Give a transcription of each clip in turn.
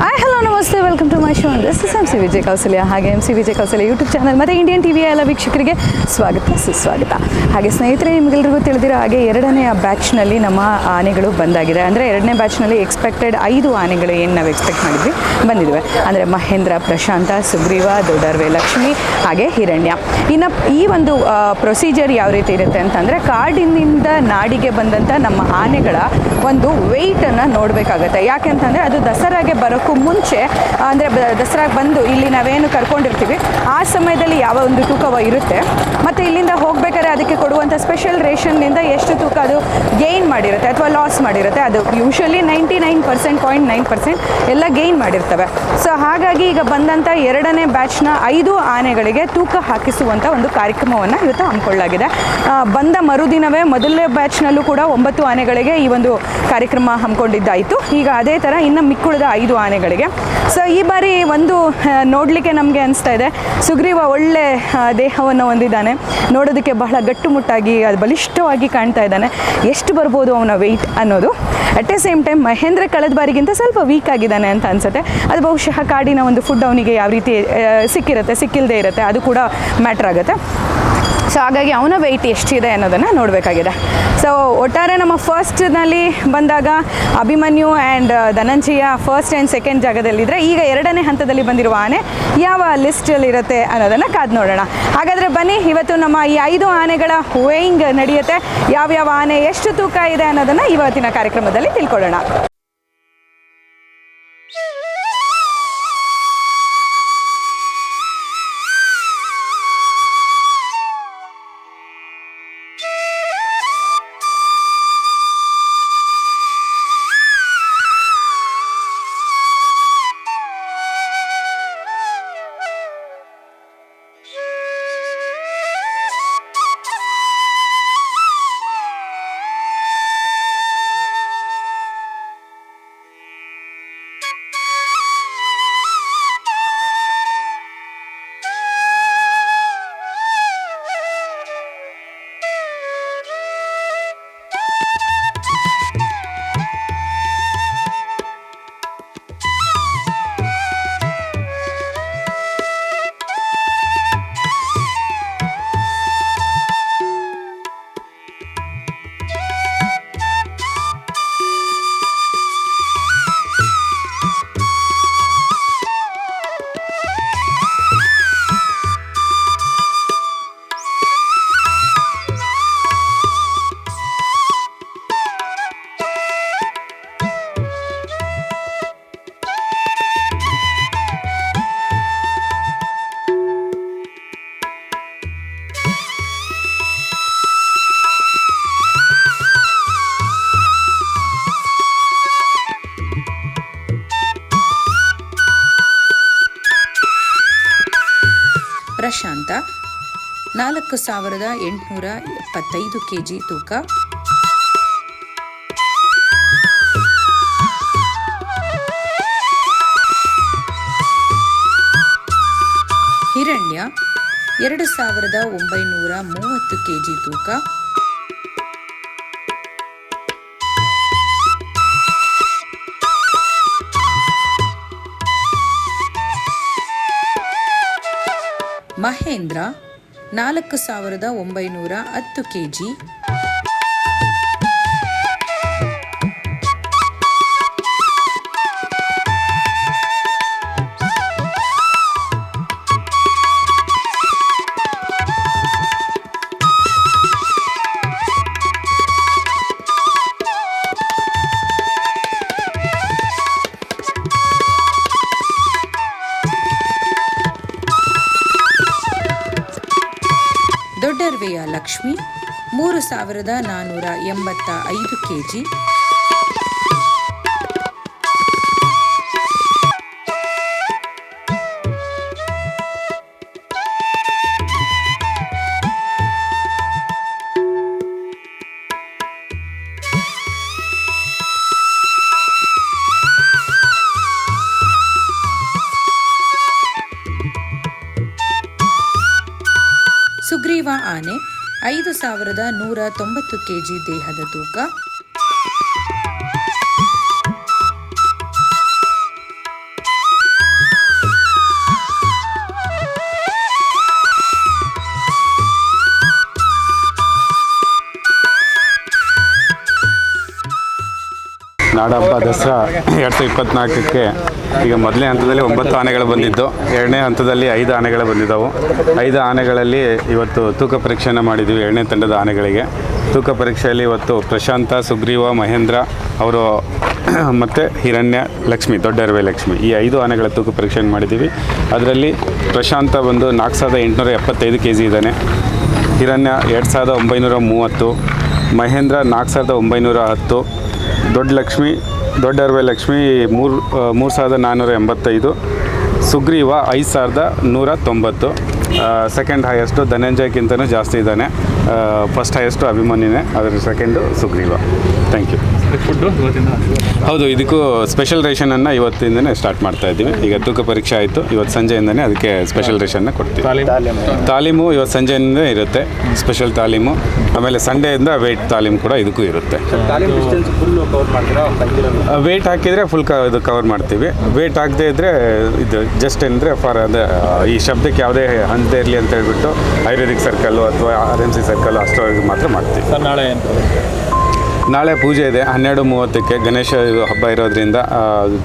I my show this is M C Vijaya Kausalya ಹಾಗೆ M C Vijaya Kausalya YouTube channel ಮತ್ತು Indian ಟಿವಿಯ ಎಲ್ಲ ವೀಕ್ಷಕರಿಗೆ ಸ್ವಾಗತ, ಸುಸ್ವಾಗತ. ಹಾಗೆ ಸ್ನೇಹಿತರೆ ನಿಮಗೆಲ್ಲರಿಗೂ ತಿಳಿದಿರೋ ಹಾಗೆ ಎರಡನೇ ಬ್ಯಾಚ್ನಲ್ಲಿ ನಮ್ಮ ಆನೆಗಳು ಬಂದಾಗಿದೆ. ಅಂದರೆ ಎರಡನೇ ಬ್ಯಾಚ್ನಲ್ಲಿ ಎಕ್ಸ್ಪೆಕ್ಟೆಡ್ ಐದು ಆನೆಗಳು ಏನು ನಾವು ಎಕ್ಸ್ಪೆಕ್ಟ್ ಮಾಡಿದ್ವಿ? ಬಂದಿದ್ದೇವೆ ಅಂದರೆ ಮಹೇಂದ್ರ, ಪ್ರಶಾಂತ, ಸುಗ್ರೀವ, ದೊಡ್ಡರ್ವೆ, ಲಕ್ಷ್ಮಿ, ಹಾಗೆ ಹಿರಣ್ಯ. ಇನ್ನು ಈ ಒಂದು ಪ್ರೊಸೀಜರ್ ಯಾವ ರೀತಿ ಇರುತ್ತೆ ಅಂತಂದರೆ ಕಾಡಿನಿಂದ ನಾಡಿಗೆ ಬಂದಂಥ ನಮ್ಮ ಆನೆಗಳ ಒಂದು ವೆಯ್ಟನ್ನು ನೋಡಬೇಕಾಗತ್ತೆ. ಯಾಕೆಂತಂದರೆ ಅದು ದಸರಾಗೆ ಬರೋಕ್ಕೂ ಮುಂಚೆ, ಅಂದರೆ ದಸರಾಗೆ ಬಂದು ಇಲ್ಲಿ ನಾವೇನು ಕರ್ಕೊಂಡಿರ್ತೀವಿ, ಆ ಸಮಯದಲ್ಲಿ ಯಾವ ಒಂದು ತೂಕವ ಇರುತ್ತೆ. ಮತ್ತು ಇಲ್ಲಿಂದ ಹೋಗ್ಬೇಕಾದ್ರೆ ಅದಕ್ಕೆ ಕೊಡುವಂಥ ಸ್ಪೆಷಲ್ ರೇಷನ್ನಿಂದ ಎಷ್ಟು ತೂಕ ಅದು ಗೈನ್ ಮಾಡಿರುತ್ತೆ ಅಥವಾ ಲಾಸ್ ಮಾಡಿರುತ್ತೆ, ಅದು usually ninety nine percent point nine percent ಎಲ್ಲ ಗೈನ್ ಮಾಡಿರ್ತವೆ. ಸೊ ಹಾಗಾಗಿ ಈಗ ಬಂದಂಥ ಎರಡನೇ ಬ್ಯಾಚ್ನ ಐದು ಆನೆಗಳಿಗೆ ತೂಕ ಹಾಕಿಸುವಂಥ ಒಂದು ಕಾರ್ಯಕ್ರಮವನ್ನು ಇವತ್ತು ಹಮ್ಮಿಕೊಳ್ಳಲಾಗಿದೆ. ಬಂದ ಮರುದಿನವೇ ಮೊದಲನೇ ಬ್ಯಾಚ್ನಲ್ಲೂ ಕೂಡ ಒಂಬತ್ತು ಆನೆಗಳಿಗೆ ಈ ಒಂದು ಕಾರ್ಯಕ್ರಮ ಹಮ್ಮಿಕೊಂಡಿದ್ದಾಯಿತು. ಈಗ ಅದೇ ಥರ ಇನ್ನು ಮಿಕ್ಕುಳಿದ ಐದು ಆನೆಗಳಿಗೆ. ಸೊ ಈ ಬಾರಿ ಒಂದು ನೋಡಲಿಕ್ಕೆ ನಮಗೆ ಅನಿಸ್ತಾ ಇದೆ. ಸುಗ್ರೀವ ಒಳ್ಳೆ ದೇಹವನ್ನು ಹೊಂದಿದ್ದಾನೆ. ನೋಡೋದಕ್ಕೆ ಬಹಳ ಗಟ್ಟುಮುಟ್ಟಾಗಿ ಅದು ಬಲಿಷ್ಠವಾಗಿ ಕಾಣ್ತಾ ಇದ್ದಾನೆ. ಎಷ್ಟು ಬರ್ಬೋದು ಅವನ ವೆಯ್ಟ್ ಅನ್ನೋದು. At a same time Mahendra ಕಳೆದ ಬಾರಿಗಿಂತ ಸ್ವಲ್ಪ ವೀಕ್ ಆಗಿದ್ದಾನೆ ಅಂತ ಅನ್ಸುತ್ತೆ. ಅದು ಬಹುಶಃ ಕಾಡಿನ ಒಂದು ಫುಡ್ ಅವನಿಗೆ ಯಾವ ರೀತಿ ಸಿಕ್ಕಿರುತ್ತೆ ಸಿಕ್ಕಿಲ್ಲದೆ ಇರುತ್ತೆ, ಅದು ಕೂಡ ಮ್ಯಾಟ್ರ್ ಆಗುತ್ತೆ. ಸೊ ಹಾಗಾಗಿ ಅವನ ವೆಯ್ಟ್ ಎಷ್ಟಿದೆ ಅನ್ನೋದನ್ನು ನೋಡಬೇಕಾಗಿದೆ. ಸೊ ಒಟ್ಟಾರೆ ನಮ್ಮ ಫಸ್ಟ್ನಲ್ಲಿ ಬಂದಾಗ Abhimanyu and Dhananjaya first and second ಜಾಗದಲ್ಲಿದ್ದರೆ ಈಗ ಎರಡನೇ ಹಂತದಲ್ಲಿ ಬಂದಿರುವ ಆನೆ ಯಾವ ಲಿಸ್ಟಲ್ಲಿರುತ್ತೆ ಅನ್ನೋದನ್ನು ಕಾದು ನೋಡೋಣ. ಹಾಗಾದರೆ ಬನ್ನಿ, ಇವತ್ತು ನಮ್ಮ ಈ ಐದು ಆನೆಗಳ ವೇಯಿಂಗ್ ನಡೆಯುತ್ತೆ. ಯಾವ್ಯಾವ ಆನೆ, ಎಷ್ಟು ತೂಕ ಇದೆ ಅನ್ನೋದನ್ನು ಇವತ್ತಿನ ಕಾರ್ಯಕ್ರಮದಲ್ಲಿ ತಿಳ್ಕೊಳ್ಳೋಣ. ಪ್ರಶಾಂತ, ನಾಲ್ಕು ಸಾವಿರದ ಎಂಟುನೂರ ಎಪ್ಪತ್ತೈದು ಕೆ ಜಿ ತೂಕ. ಹಿರಣ್ಯ, ಎರಡು ಸಾವಿರದ ಒಂಬೈನೂರ ಮೂವತ್ತು ಕೆ ಜಿ ತೂಕ. ಮಹೇಂದ್ರ ನಾಲ್ಕು ಸಾವಿರದ ಒಂಬೈನೂರ ಹತ್ತು ಕೆ ಜಿ ದೊಡ್ಡರ್ವೆಯ ಲಕ್ಷ್ಮಿ ಮೂರು ಸಾವಿರದ ನಾನ್ನೂರ ಎಂಬತ್ತ ಐದು ಕೆ ಜಿ ಆನೆ ಐದು ಸಾವಿರದ ನೂರ ತೊಂಬತ್ತು ಕೆಜಿ ದೇಹದ ತೂಕ. ನಾಡಹಬ್ಬ ದಸರಾ ಎರಡು ಸಾವಿರದ ಇಪ್ಪತ್ತ್ನಾಲ್ಕಕ್ಕೆ ಈಗ ಮೊದಲನೇ ಹಂತದಲ್ಲಿ ಒಂಬತ್ತು ಆನೆಗಳು ಬಂದಿದ್ದು, ಎರಡನೇ ಹಂತದಲ್ಲಿ ಐದು ಆನೆಗಳು ಬಂದಿದ್ದವು. ಐದು ಆನೆಗಳಲ್ಲಿ ಇವತ್ತು ತೂಕ ಪರೀಕ್ಷೆಯನ್ನು ಮಾಡಿದ್ದೀವಿ, ಎರಡನೇ ತಂಡದ ಆನೆಗಳಿಗೆ. ತೂಕ ಪರೀಕ್ಷೆಯಲ್ಲಿ ಇವತ್ತು ಪ್ರಶಾಂತ, ಸುಗ್ರೀವ, ಮಹೇಂದ್ರ, ಅವರು ಮತ್ತು ಹಿರಣ್ಯ, ಲಕ್ಷ್ಮಿ ದೊಡ್ಡ ಅರವೆ ಲಕ್ಷ್ಮಿ ಈ ಐದು ಆನೆಗಳ ತೂಕ ಪರೀಕ್ಷೆಯನ್ನು ಮಾಡಿದ್ದೀವಿ. ಅದರಲ್ಲಿ ಪ್ರಶಾಂತ ಬಂದು ನಾಲ್ಕು ಸಾವಿರದ ಎಂಟುನೂರ ಎಪ್ಪತ್ತೈದು ಕೆ ಜಿ ಇದ್ದಾನೆ. ಹಿರಣ್ಯ ಎರಡು ಸಾವಿರದ ಒಂಬೈನೂರ ಮೂವತ್ತು, ಮಹೇಂದ್ರ ನಾಲ್ಕು ಸಾವಿರದ ಒಂಬೈನೂರ ಹತ್ತು ದೊಡ್ಡ ಲಕ್ಷ್ಮಿ, ದೊಡ್ಡ ಅರವೆ ಲಕ್ಷ್ಮಿ, ಮೂರು ಮೂರು ಸಾವಿರದ ನಾನ್ನೂರ ಎಂಬತ್ತೈದು. ಸುಗ್ರೀವ ಐದು ಸಾವಿರದ ನೂರ ತೊಂಬತ್ತು. ಸೆಕೆಂಡ್ ಹೈಯೆಸ್ಟು ಧನಂಜಯಕ್ಕಿಂತನೂ ಜಾಸ್ತಿ ಇದ್ದಾನೆ. ಫಸ್ಟ್ ಹೈಯೆಸ್ಟು ಅಭಿಮನ್ಯುನೇ, ಅದರ second Sugriva. Thank you food ಇವತ್ತಿಂದ ಹೌದು ಇದಕ್ಕೂ ಸ್ಪೆಷಲ್ ರೇಷನನ್ನು ಇವತ್ತಿಂದನೇ ಸ್ಟಾರ್ಟ್ ಮಾಡ್ತಾ ಇದ್ದೀವಿ. ಈಗ ತೂಕ ಪರೀಕ್ಷೆ ಆಯಿತು. ಇವತ್ತು ಸಂಜೆಯಿಂದನೇ ಅದಕ್ಕೆ ಸ್ಪೆಷಲ್ ರೇಷನ್ನ ಕೊಡ್ತೀವಿ. ತಾಲೀಮ್? ತಾಲೀಮು. ಇವತ್ತು ಸಂಜೆಯಿಂದ ಇರುತ್ತೆ. ಸ್ಪೆಷಲ್ ತಾಲೀಮು. ಆಮೇಲೆ ಸಂಡೆಯಿಂದ ವೆಯ್ಟ್ ತಾಲೀಮು ಕೂಡ ಇದಕ್ಕೂ ಇರುತ್ತೆ. ವೇಟ್ ಡಿಸ್ಟೆನ್ಸ್ ಫುಲ್ ಕವರ್ ಮಾಡ್ತೀರಾ ವೆಯ್ಟ್ ಹಾಕಿದರೆ ಫುಲ್ ಕ ಇದು ಕವರ್ ಮಾಡ್ತೀವಿ. ವೇಟ್ ಹಾಕದೆ ಇದ್ದರೆ ಇದು ಜಸ್ಟ್ ಅಂದರೆ ಫಾರ್ ಅದೇ ಈ ಶಬ್ದಕ್ಕೆ ಯಾವುದೇ ಹಂತ ಇರಲಿ ಅಂತ ಹೇಳ್ಬಿಟ್ಟು ಆಯುರ್ವೇದಿಕ್ ಸರ್ಕಲ್ಲು ಅಥವಾ ಆರ್ ಎಂ ಸಿ ಸರ್ಕಲ್ಲು ಅಷ್ಟರವರೆಗೆ ಮಾತ್ರ ಮಾಡ್ತೀವಿ. ನಾಳೆ ನಾಳೆ ಪೂಜೆ ಇದೆ ಹನ್ನೆರಡು ಮೂವತ್ತಕ್ಕೆ ಗಣೇಶ ಹಬ್ಬ ಇರೋದ್ರಿಂದ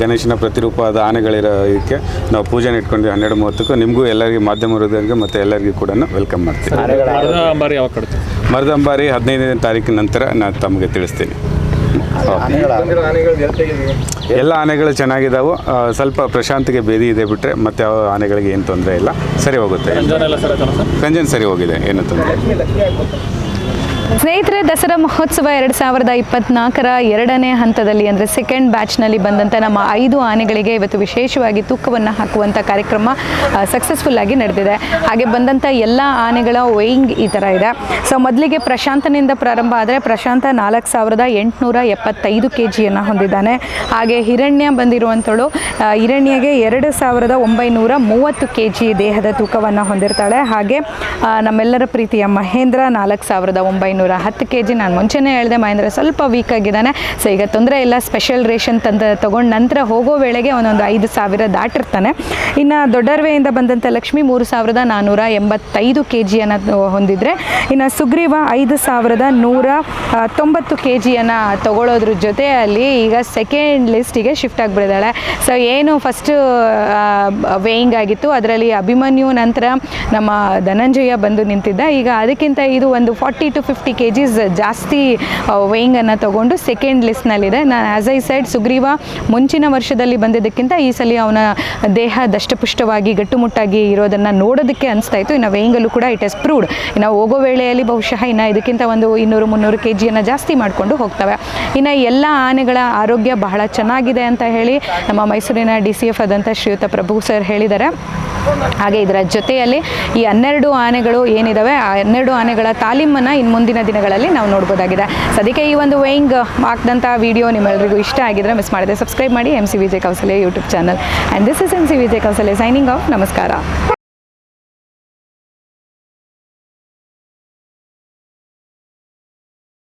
ಗಣೇಶನ ಪ್ರತಿರೂಪವಾದ ಆನೆಗಳಿರೋದಕ್ಕೆ ನಾವು ಪೂಜೆನ ಇಟ್ಕೊಂಡ್ವಿ ಹನ್ನೆರಡು ಮೂವತ್ತಕ್ಕೂ. ನಿಮಗೂ ಎಲ್ಲರಿಗೂ ಮಾಧ್ಯಮ ಇರೋದ್ರಿಗೆ ಮತ್ತು ಎಲ್ಲರಿಗೂ ಕೂಡ ವೆಲ್ಕಮ್ ಮಾಡ್ತೀನಿ ಮರದಂಬಾರಿ ಹದಿನೈದನೇ ತಾರೀಕಿನ ನಂತರ ನಾನು ತಮಗೆ ತಿಳಿಸ್ತೀನಿ. ಎಲ್ಲ ಆನೆಗಳು ಚೆನ್ನಾಗಿದ್ದಾವೆ ಸ್ವಲ್ಪ ಪ್ರಶಾಂತಿಗೆ ಬೇದಿ ಇದೆ ಬಿಟ್ಟರೆ ಮತ್ತೆ ಯಾವ ಆನೆಗಳಿಗೆ ಏನು ತೊಂದರೆ ಇಲ್ಲ. ಸರಿ ಹೋಗುತ್ತೆ. ಎಲ್ಲ ಸರ್ ಹೋಗಿದೆ ಏನು ತೊಂದರೆ. ಸ್ನೇಹಿತರೆ, ದಸರಾ ಮಹೋತ್ಸವ ಎರಡು ಸಾವಿರದ ಇಪ್ಪತ್ನಾಲ್ಕರ ಎರಡನೇ ಹಂತದಲ್ಲಿ, ಅಂದರೆ ಸೆಕೆಂಡ್ ಬ್ಯಾಚ್ನಲ್ಲಿ ಬಂದಂಥ ನಮ್ಮ ಐದು ಆನೆಗಳಿಗೆ ಇವತ್ತು ವಿಶೇಷವಾಗಿ ತೂಕವನ್ನು ಹಾಕುವಂಥ ಕಾರ್ಯಕ್ರಮ ಸಕ್ಸಸ್ಫುಲ್ ಆಗಿ ನಡೆದಿದೆ. ಹಾಗೆ ಬಂದಂಥ ಎಲ್ಲ ಆನೆಗಳ ವೇಯಿಂಗ್ ಈ ಥರ ಇದೆ. ಸೊ ಮೊದಲಿಗೆ ಪ್ರಶಾಂತನಿಂದ ಪ್ರಾರಂಭ ಆದರೆ ಪ್ರಶಾಂತ ನಾಲ್ಕು ಸಾವಿರದ ಎಂಟುನೂರ ಎಪ್ಪತ್ತೈದು ಕೆ ಜಿಯನ್ನು ಹೊಂದಿದ್ದಾನೆ. ಹಾಗೆ ಹಿರಣ್ಯ ಬಂದಿರುವಂಥಳು ಹಿರಣ್ಯಗೆ ಎರಡು ಸಾವಿರದ ಒಂಬೈನೂರ ಮೂವತ್ತು ಕೆ ಜಿ ದೇಹದ ತೂಕವನ್ನು ಹೊಂದಿರ್ತಾಳೆ. ಹಾಗೆ ನಮ್ಮೆಲ್ಲರ ಪ್ರೀತಿಯ ಮಹೇಂದ್ರ ನಾಲ್ಕು ಸಾವಿರದ ಒಂಬೈನೂರ ಹತ್ತು ಕೆ ಜಿ ನಾನು ಮುಂಚೆನೇ ಹೇಳಿದೆ, ಮಹೇಂದ್ರ ಸ್ವಲ್ಪ ವೀಕ್ ಆಗಿದ್ದಾನೆ. ಸೊ ಈಗ ತೊಂದರೆ ಇಲ್ಲ ಸ್ಪೆಷಲ್ ರೇಷನ್ ತಂದ, ತೊಗೊಂಡು ನಂತರ ಹೋಗೋ ವೇಳೆಗೆ ಒಂದೊಂದು ಐದು ಸಾವಿರ ದಾಟಿರ್ತಾನೆ. ಇನ್ನು ದೊಡ್ಡರ್ವೆಯಿಂದ ಬಂದಂಥ ಲಕ್ಷ್ಮಿ ಮೂರು ಸಾವಿರದ ನಾನ್ನೂರ ಎಂಬತ್ತೈದು ಕೆ ಜಿಯನ್ನು ಹೊಂದಿದ್ರೆ, ಇನ್ನು ಸುಗ್ರೀವ ಐದು ಸಾವಿರದ ನೂರ ತೊಂಬತ್ತು ಕೆ ಜಿಯನ್ನು ತಗೊಳ್ಳೋದ್ರ ಜೊತೆಯಲ್ಲಿ ಈಗ ಸೆಕೆಂಡ್ ಲಿಸ್ಟಿಗೆ ಶಿಫ್ಟ್ ಆಗಿಬಿಡಿದಾಳೆ ಸೊ ಏನು ಫಸ್ಟು ವೇಯಿಂಗ್ ಆಗಿತ್ತು. ಅದರಲ್ಲಿ ಅಭಿಮನ್ಯು ನಂತರ ನಮ್ಮ ಧನಂಜಯ ಬಂದು ನಿಂತಿದ್ದ. ಈಗ ಅದಕ್ಕಿಂತ ಇದು ಒಂದು forty to fifty K Gs ಜಾಸ್ತಿ ವೇಯಿಂಗನ್ನು ತಗೊಂಡು ಸೆಕೆಂಡ್ ಲಿಸ್ಟ್ನಲ್ಲಿದೆ ನಾನು ಆ್ಯಸ್ ಐ ಸೈಡ್ ಸುಗ್ರೀವ ಮುಂಚಿನ ವರ್ಷದಲ್ಲಿ ಬಂದಿದ್ದಕ್ಕಿಂತ ಈ ಸಲ ಅವನ ದೇಹ ದಷ್ಟಪುಷ್ಟವಾಗಿ, ಗಟ್ಟುಮುಟ್ಟಾಗಿ ಇರೋದನ್ನು ನೋಡೋದಕ್ಕೆ ಅನಿಸ್ತಾ ಇತ್ತು. ಇನ್ನು ವೇಯಿಂಗಲ್ಲೂ ಕೂಡ ಇಟ್ ಎಸ್ ಪ್ರೂವ್ಡ್ ಇನ್ನು ಹೋಗೋ ವೇಳೆಯಲ್ಲಿ ಬಹುಶಃ ಇನ್ನು ಇದಕ್ಕಿಂತ ಒಂದು ಇನ್ನೂರು ಮುನ್ನೂರು ಕೆ ಜಿಯನ್ನು ಜಾಸ್ತಿ ಮಾಡಿಕೊಂಡು ಹೋಗ್ತವೆ. ಇನ್ನು ಎಲ್ಲ ಆನೆಗಳ ಆರೋಗ್ಯ ಬಹಳ ಚೆನ್ನಾಗಿದೆ ಅಂತ ಹೇಳಿ ನಮ್ಮ ಮೈಸೂರಿನ ಡಿ ಸಿ ಎಫ್ ಆದಂಥ ಶ್ರೀಯುತ ಪ್ರಭು ಸರ್ ಹೇಳಿದ್ದಾರೆ. ಹಾಗೆ ಇದರ ಜೊತೆಯಲ್ಲಿ ಈ ಹನ್ನೆರಡು ಆನೆಗಳು ಏನಿದ್ದಾವೆ ಆ ಹನ್ನೆರಡು ಆನೆಗಳ ತಾಲೀಮನ್ನು ಇನ್ನು ಮುಂದಿನ ದಿನಗಳಲ್ಲಿ ನಾವು ನೋಡ್ಬೋದಾಗಿದೆ. ಸದ್ಯಕ್ಕೆ ಈ ಒಂದು ವೇಯಿಂಗ್ ಹಾಕಿದಂಥ ವಿಡಿಯೋ ನಿಮ್ಮೆಲ್ಲರಿಗೂ ಇಷ್ಟ ಆಗಿದ್ರೆ ಮಿಸ್ ಮಾಡಿದೆ ಸಬ್ಸ್ಕ್ರೈಬ್ ಮಾಡಿ M C Vijay Kausale YouTube channel and this is M C Vijay Kausale signing off ನಮಸ್ಕಾರ.